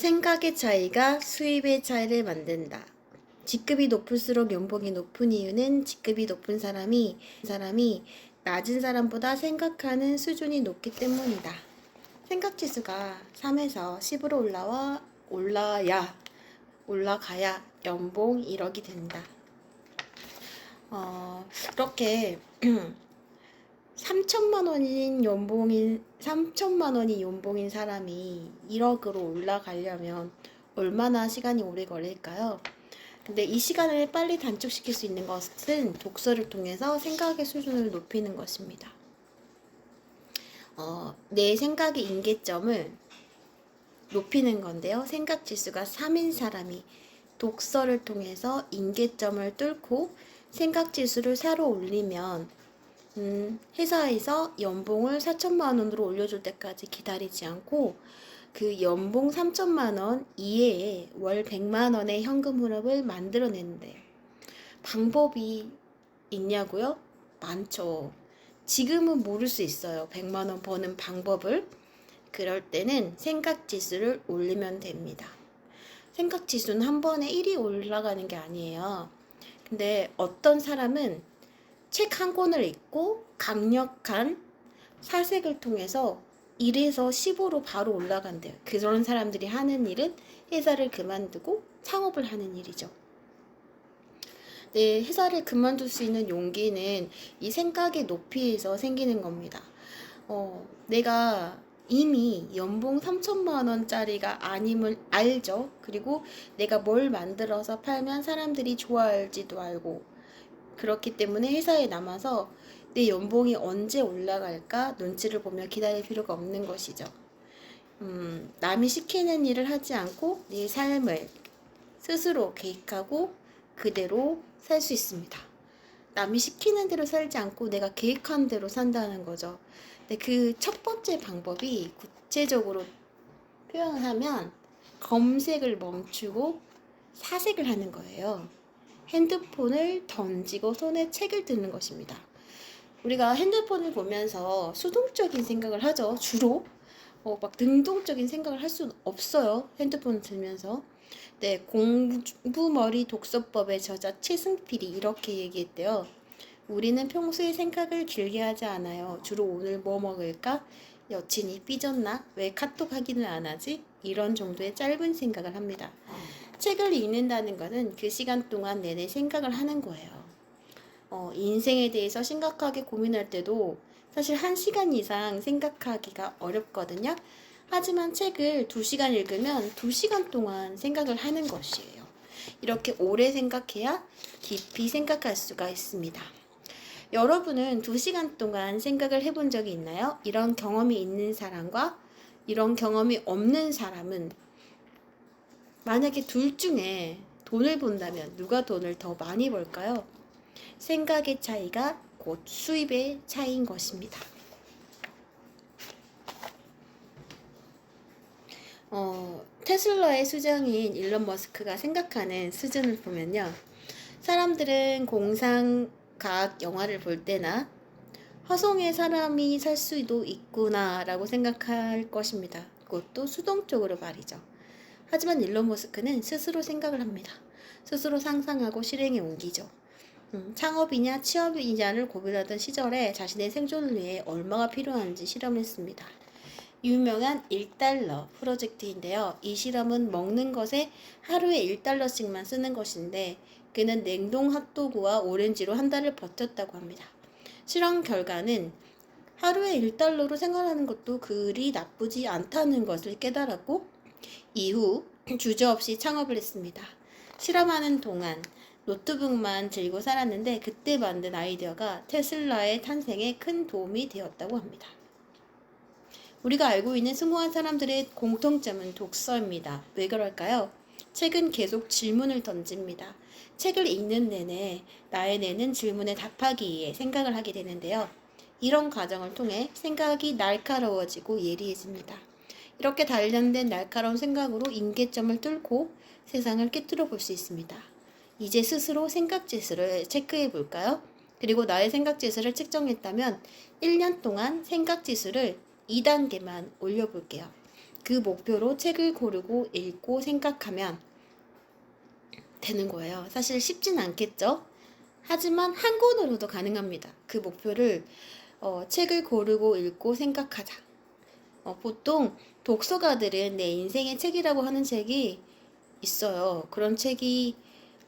생각의 차이가 수입의 차이를 만든다. 직급이 높을수록 연봉이 높은 이유는 직급이 높은 사람이 사람이 낮은 사람보다 생각하는 수준이 높기 때문이다. 생각 지수가 3에서 10으로 올라와 올라야 올라가야 연봉 1억이 된다. 어, 이렇게 3천만 원인 연봉인 3천만 원이 연봉인 사람이 1억으로 올라가려면 얼마나 시간이 오래 걸릴까요? 근데 이 시간을 빨리 단축시킬 수 있는 것은 독서를 통해서 생각의 수준을 높이는 것입니다. 어, 내 생각의 임계점을 높이는 건데요. 생각 지수가 3인 사람이 독서를 통해서 임계점을 뚫고 생각 지수를 4로 올리면 음, 회사에서 연봉을 4천만 원으로 올려줄 때까지 기다리지 않고 그 연봉 3천만 원 이외에 월 100만 원의 현금 흐름을 만들어내는데요. 방법이 있냐고요? 많죠. 지금은 모를 수 있어요. 100만 원 버는 방법을. 그럴 때는 생각 지수를 올리면 됩니다. 생각 지수는 한 번에 1이 올라가는 게 아니에요. 근데 어떤 사람은 책 한 권을 읽고 강력한 사색을 통해서 1에서 15로 바로 올라간대요. 그런 사람들이 하는 일은 회사를 그만두고 창업을 하는 일이죠. 네, 회사를 그만둘 수 있는 용기는 이 생각의 높이에서 생기는 겁니다. 어, 내가 이미 연봉 3천만 원짜리가 아님을 알죠. 그리고 내가 뭘 만들어서 팔면 사람들이 좋아할지도 알고 그렇기 때문에 회사에 남아서 내 연봉이 언제 올라갈까 눈치를 보며 기다릴 필요가 없는 것이죠. 음, 남이 시키는 일을 하지 않고 내 삶을 스스로 계획하고 그대로 살 수 있습니다. 남이 시키는 대로 살지 않고 내가 계획한 대로 산다는 거죠. 근데 그 첫 번째 방법이 구체적으로 표현을 하면 검색을 멈추고 사색을 하는 거예요. 핸드폰을 던지고 손에 책을 드는 것입니다. 우리가 핸드폰을 보면서 수동적인 생각을 하죠. 주로. 어, 막 능동적인 생각을 할 수는 없어요. 핸드폰을 들면서. 네, 공부머리 독서법의 저자 최승필이 이렇게 얘기했대요. 우리는 평소에 생각을 길게 하지 않아요. 주로 오늘 뭐 먹을까? 여친이 삐졌나? 왜 카톡 확인을 안 하지? 이런 정도의 짧은 생각을 합니다. 책을 읽는다는 것은 그 시간 동안 내내 생각을 하는 거예요. 어, 인생에 대해서 심각하게 고민할 때도 사실 한 시간 이상 생각하기가 어렵거든요. 하지만 책을 두 시간 읽으면 두 시간 동안 생각을 하는 것이에요. 이렇게 오래 생각해야 깊이 생각할 수가 있습니다. 여러분은 두 시간 동안 생각을 해본 적이 있나요? 이런 경험이 있는 사람과 이런 경험이 없는 사람은 만약에 둘 중에 돈을 본다면 누가 돈을 더 많이 벌까요? 생각의 차이가 곧 수입의 차이인 것입니다. 어, 테슬라의 수장인 일론 머스크가 생각하는 수준을 보면요. 사람들은 공상 과학 영화를 볼 때나 화성에 사람이 살 수도 있구나라고 생각할 것입니다. 그것도 수동적으로 말이죠. 하지만 일론 머스크는 스스로 생각을 합니다. 스스로 상상하고 실행에 옮기죠. 음, 창업이냐 취업이냐를 고민하던 시절에 자신의 생존을 위해 얼마가 필요한지 실험했습니다. 유명한 1달러 프로젝트인데요. 이 실험은 먹는 것에 하루에 1달러씩만 쓰는 것인데 그는 냉동 핫도그와 오렌지로 한 달을 버텼다고 합니다. 실험 결과는 하루에 1달러로 생활하는 것도 그리 나쁘지 않다는 것을 깨달았고 이후 주저없이 창업을 했습니다. 실험하는 동안 노트북만 들고 살았는데 그때 만든 아이디어가 테슬라의 탄생에 큰 도움이 되었다고 합니다. 우리가 알고 있는 수많은 사람들의 공통점은 독서입니다. 왜 그럴까요? 책은 계속 질문을 던집니다. 책을 읽는 내내 나의 뇌는 질문에 답하기 위해 생각을 하게 되는데요. 이런 과정을 통해 생각이 날카로워지고 예리해집니다. 이렇게 단련된 날카로운 생각으로 임계점을 뚫고 세상을 꿰뚫어 볼수 있습니다. 이제 스스로 생각 지수를 체크해 볼까요? 그리고 나의 생각 지수를 측정했다면 1년 동안 생각 지수를 2단계만 올려볼게요. 그 목표로 책을 고르고 읽고 생각하면 되는 거예요. 사실 쉽진 않겠죠? 하지만 한 권으로도 가능합니다. 그 목표를 어, 책을 고르고 읽고 생각하자. 어, 보통 독서가들은 내 인생의 책이라고 하는 책이 있어요. 그런 책이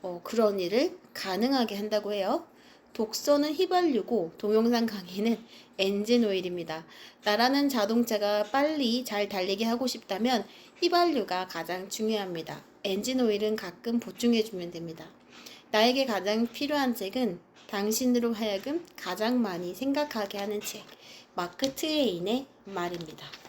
어, 그런 일을 가능하게 한다고 해요. 독서는 휘발유고 동영상 강의는 엔진 오일입니다. 나라는 자동차가 빨리 잘 달리게 하고 싶다면 휘발유가 가장 중요합니다. 엔진 오일은 가끔 보충해 주면 됩니다. 나에게 가장 필요한 책은 당신으로 하여금 가장 많이 생각하게 하는 책, 마크 트웨인의 말입니다.